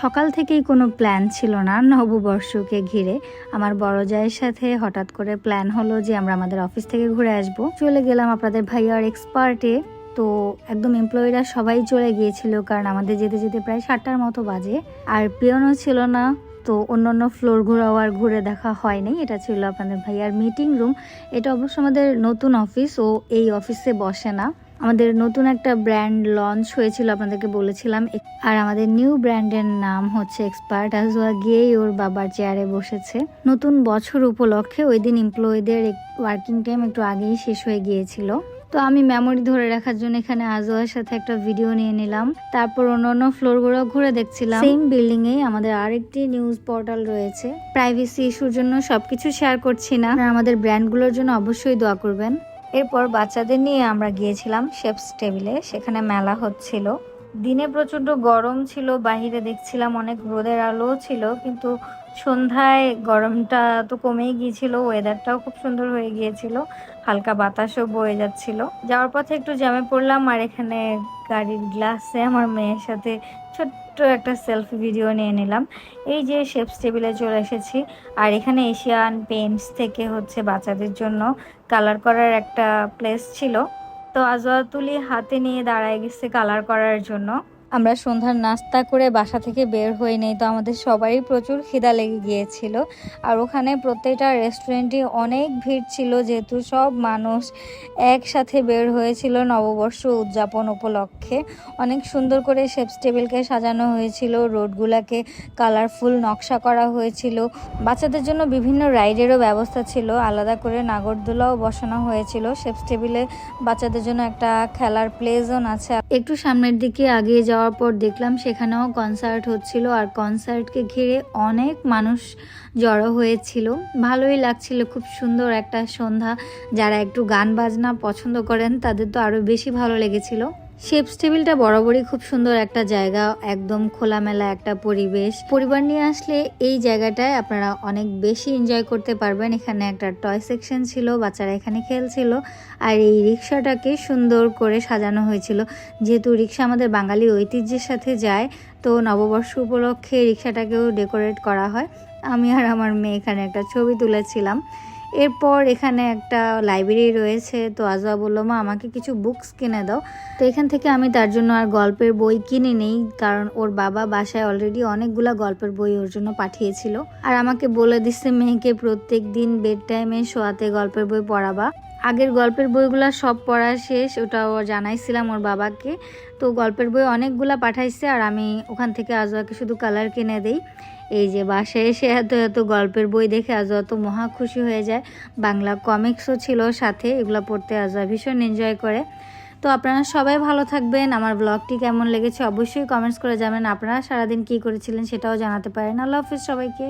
সকাল থেকেই কোনো প্ল্যান ছিল না নববর্ষকে ঘিরে। আমার বড় জায়ের সাথে হঠাৎ করে প্ল্যান হলো যে আমরা আমাদের অফিস থেকে ঘুরে আসব। চলে গেলাম আপনাদের ভাইয়ার এক্সপার্টে। তো একদম এমপ্লয়িরা সবাই চলে গিয়েছিল কারণ আমাদের যেতে যেতে প্রায় সাতটার মতো বাজে। আর পিয়নও ছিল না, তো অন্য অন্য ফ্লোর ঘোরাও আর ঘুরে দেখা হয়নি। এটা ছিল আপনাদের ভাইয়ার মিটিং রুম এটা অবশ্য আমাদের নতুন অফিস ও এই অফিসে বসে না। আমাদের নতুন একটা ব্র্যান্ড লঞ্চ হয়েছিল, আপনাদেরকে বলেছিলাম। আর আমাদের নিউ ব্র্যান্ডের নাম হচ্ছে এক্সপার্ট আজওয়া গিয়েই ওর বাবার চেয়ারে বসেছে। নতুন বছর উপলক্ষে ওই দিন এমপ্লয়ীদের ওয়ার্কিং টাইম একটু আগেই শেষ হয়ে গিয়েছিল। তো আমি মেমোরি ধরে রাখার জন্য এখানে আজওয়ার সাথে একটা ভিডিও নিয়ে নিলাম। তারপর অন্য অন্য ফ্লোরগুলো ঘুরে দেখছিলাম। সেম বিল্ডিং এ আমাদের আরেকটি নিউজ পোর্টাল রয়েছে। প্রাইভেসি ইস্যুর জন্য সবকিছু শেয়ার করছি না। আমাদের ব্র্যান্ডগুলোর জন্য অবশ্যই দোয়া করবেন। এরপর বাচ্চাদের নিয়ে আমরা গিয়েছিলাম শেফস টেবিলে সেখানে মেলা হচ্ছিল। দিনে প্রচণ্ড গরম ছিল, বাহিরে দেখছিলাম অনেক রোদের আলো ছিল, কিন্তু সন্ধ্যায় গরমটা তো কমেই গিয়েছিল ওয়েদারটাও খুব সুন্দর হয়ে গিয়েছিল, হালকা বাতাসও বয়ে যাচ্ছিল। যাওয়ার পথে একটু জ্যামে পড়লাম, আর এখানে গাড়ির গ্লাসে আমার মেয়ের সাথে ছোট্ট একটা সেলফি ভিডিও নিয়ে নিলাম। এই যে শেপস টেবিলে চলে এসেছি, আর এখানে এশিয়ান পেন্টস থেকে হচ্ছে বাচ্চাদের জন্য কালার করার একটা প্লেস ছিল। তো আজওয়াতুলি হাতে নিয়ে দাঁড়ায় গেছে কালার করার জন্য। আমরা সন্ধ্যার নাস্তা করে বাসা থেকে বের হয়ে নেই, তো আমাদের সবারই প্রচুর খিদা লেগে গিয়েছিল। আর ওখানে প্রত্যেকটা রেস্টুরেন্টে অনেক ভিড় ছিল, যেহেতু সব মানুষ একসাথে বের হয়েছিল নববর্ষ উদযাপন উপলক্ষে। অনেক সুন্দর করে শেপস টেবিলকে সাজানো হয়েছিল, রোডগুলাকে কালারফুল নকশা করা হয়েছিল। বাচ্চাদের জন্য বিভিন্ন রাইডেরও ব্যবস্থা ছিল, আলাদা করে নাগরদোলাও বসানো হয়েছিল। শেপস টেবিলে বাচ্চাদের জন্য একটা খেলার প্লে জোন আছে। একটু সামনের দিকে আগিয়ে যাওয়ার পর দেখলাম সেখানেও কনসার্ট হচ্ছিল আর কনসার্টকে ঘিরে অনেক মানুষ জড়ো হয়েছিল। ভালোই লাগছিল, খুব সুন্দর একটা সন্ধ্যা। যারা একটু গান বাজনা পছন্দ করেন তাদের তো আরও বেশি ভালো লেগেছিল। শেপস টেবিলটা বরাবরই খুব সুন্দর একটা জায়গা, একদম খোলামেলা একটা পরিবেশ। পরিবার নিয়ে আসলে এই জায়গাটায় আপনারা অনেক বেশি এনজয় করতে পারবেন। এখানে একটা টয় সেকশন ছিল, বাচ্চারা এখানে খেলছিল, আর এই রিক্সাটাকে সুন্দর করে সাজানো হয়েছিল। যেহেতু রিক্সা আমাদের বাঙালি ঐতিহ্যের সাথে যায়, তো নববর্ষ উপলক্ষে রিক্সাটাকেও ডেকোরেট করা হয়। আমি আর আমার মেয়ে এখানে একটা ছবি তুলেছিলাম। এরপর এখানে একটা লাইব্রেরি রয়েছে। তো আজা বলল, মা, আমাকে কিছু বুকস কিনে দাও। তো এখান থেকে আমি তার জন্য আর গল্পের বই কিনে নেই কারণ ওর বাবা বাসায় অলরেডি অনেকগুলা গল্পের বই ওর জন্য পাঠিয়েছিল। আর আমাকে বলে দিচ্ছে, মেয়েকে প্রত্যেক দিন বেড টাইমে শোয়াতে গল্পের বই পড়াবা। আগের গল্পের বইগুলো সব পড়া শেষ ওটাও জানাইছিলাম ওর বাবাকে। তো গল্পের বই অনেকগুলা পাঠাইছে আর আমি ওখান থেকে আজওয়াকে শুধু কালার কিনে দেই। এই যে বাসায় এসে এত এত গল্পের বই দেখে আজ অত মহা খুশি হয়ে যায়। বাংলা কমিক্সও ছিল সাথে, এগুলো পড়তে আজ ভীষণ এনজয় করে। তো আপনারা সবাই ভালো থাকবেন, আমার ব্লগটি কেমন লেগেছে অবশ্যই কমেন্টস করে যাবেন আপনারা সারাদিন কী করেছিলেন সেটাও জানাতে পারেন। আল্লাহ হাফিজ সবাইকে।